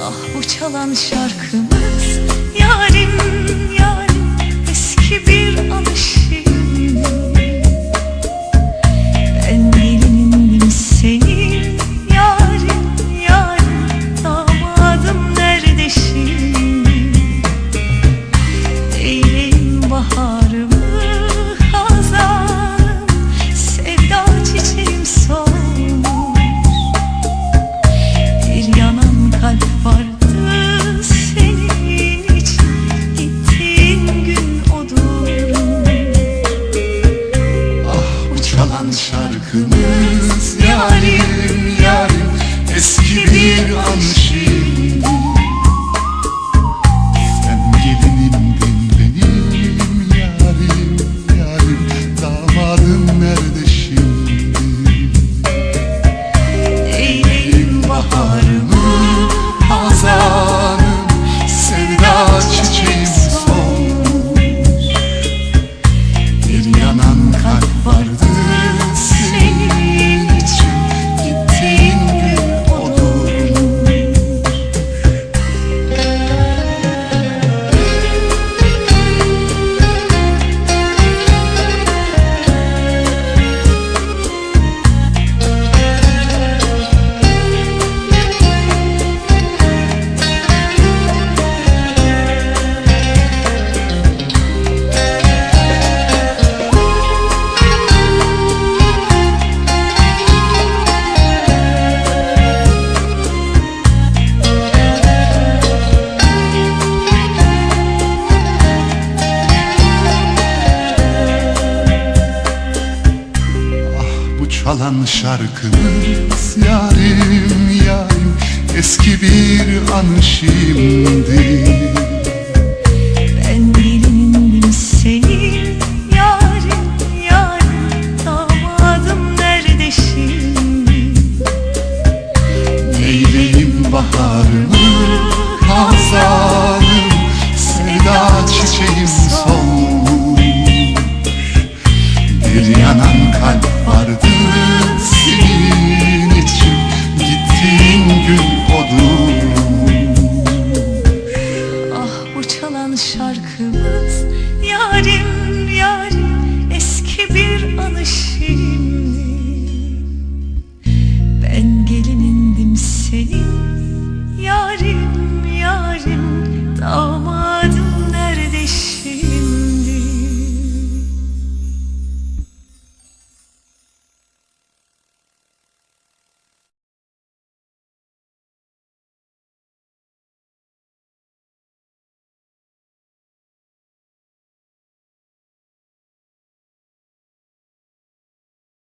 Ah bu çalan şarkımız çalan şarkımız. Yarim yarim eski bir anşi çalan şarkımız Yarim yarim eski bir anı şimdi. Şarkımız yarim yarim eski bir anı şiir.